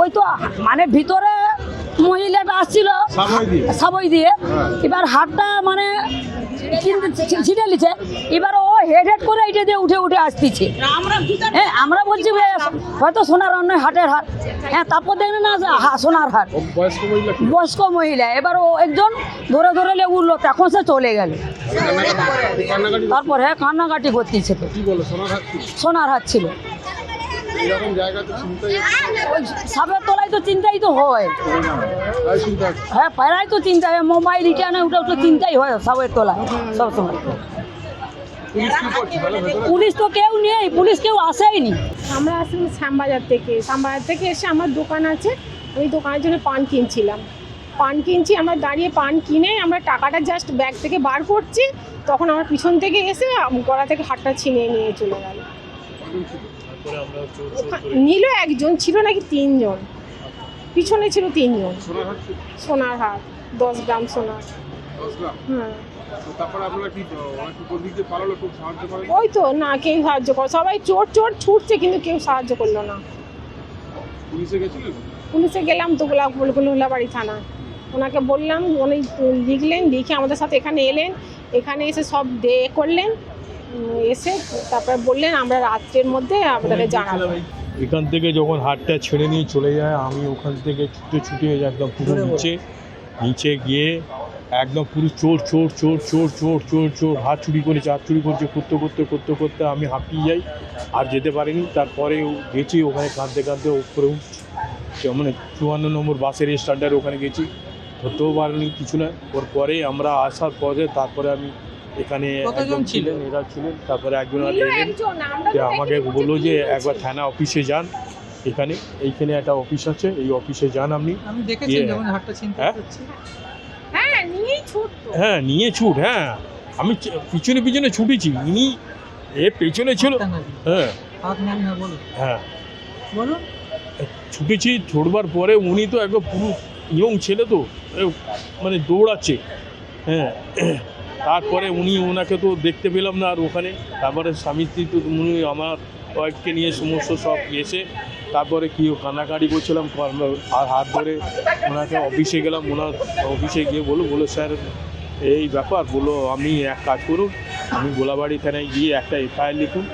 ওই তো মানে ভিতরে মহিলাটা আসছিল সাবই দিয়ে। এবার হাতটা মানে ছিটে নিচ্ছে। এবার ও হেড হেড করে এটা দিয়ে উঠে উঠে আসতেছে। হ্যাঁ আমরা বলছি হয়তো সোনার অন্য হাটের হাট। হ্যাঁ তারপর দেখলেন না সোনার হাট। বয়স্ক মহিলা এবার ও একজন ধরে ধরে উঠল তখন সে চলে গেল। তারপর হ্যাঁ কান্নাকাটি করতেছে। সোনার হাট ছিল। এরকম জায়গাতে চিন্তাই ওই সাবের তলায় তো চিন্তাই তো হয়। তাই চিন্তা আছে। হ্যাঁ পাড়ায় তো চিন্তা হয় মোবাইল রিটার্নে ওটা তো চিন্তাই হয় সাবের তলায় সবসময় পুলিশ কি করছে? তাহলে ভেতরে পুলিশ তো কেউ নেই পুলিশ কেউ আসেইনি আমরা আসলাম শ্যামবাজার থেকে। শ্যামবাজার থেকে এসে আমার দোকান আছে ওই দোকানের জন্য পান কিনছিলাম। পান কিনছি আমরা দাঁড়িয়ে পান কিনে আমরা টাকাটা জাস্ট ব্যাগ থেকে বার করছি তখন আমার পিছন থেকে এসে আম- গলা থেকে হাতটা ছিনিয়ে নিয়ে চলে গেল। নিল একজন ছিল নাকি তিনজন? পিছনে ছিল তিনজন। সোনার। হাট কি? সোনার হার দশ গ্রাম সোনার হ্যাঁ ওই তো না কেউ সাহায্য করে সবাই চোর চোর ছুটছে কিন্তু কেউ সাহায্য করল না। পুলিশে গেলাম তো গোলাপ থানা। ওনাকে বললাম উনি লিখলেন লিখে আমাদের সাথে এখানে এলেন। এখানে এসে সব দে করলেন। এসে তারপরে বললেন আমরা রাত্রের মধ্যে আপনাকে জানাব। এখান থেকে যখন হাটটা ছেড়ে নিয়ে চলে যায় আমি ওখান থেকে ছুটে ছুটে একদম পুরো নিচে নিচে গিয়ে একদম পুরো চোর চোর চোর চোর চোর চোর চোর হাত চুরি করেছে হাত চুরি করছে করতে করতে করতে করতে আমি হাঁপিয়ে যাই আর যেতে পারিনি। তারপরে গেছি ওখানে কাঁদতে কাঁদতে উপরে উঠছি। মানে চুয়ান্ন নম্বর বাসের স্ট্যান্ডার ওখানে গেছি। ধরতেও পারিনি কিছু না। ওর পরে আমরা আসার পরে তারপরে আমি এখানে একজন ছিলেন? এরা ছিলেন তারপরে একজন আর এলেন। যে আমাকে বলল যে একবার থানা অফিসে যান। এখানে এইখানে একটা অফিস আছে এই অফিসে যান আপনি। আমি দেখেছি যখন হাটটা চিন্তা হ্যাঁ? হ্যাঁ হ্যাঁ নিয়ে ছুট হ্যাঁ। আমি পিছনে পিছনে ছুটেছি। ইনি এ পেছনে ছিল। হ্যাঁ। হ্যাঁ। ছুটেছি ছুটবার পরে উনি তো একদম পুরো ইয়ং ছেলে তো। এ, মানে দৌড়াচ্ছে। হ্যাঁ। তারপরে উনি ওনাকে তো দেখতে পেলাম না আর ওখানে। তারপরে স্বামী স্ত্রী তো উনি আমার ওয়াইফকে নিয়ে সমস্ত সব এসে তারপরে কি কান্নাকাটি করছিলাম আর হাত ধরে ওনাকে অফিসে গেলাম। ওনার অফিসে গিয়ে বলো বলো স্যার, এই ব্যাপার বলো আমি এক কাজ করুন। আমি গোলাবাড়ি থানায় গিয়ে একটা এফআইআর লিখুন।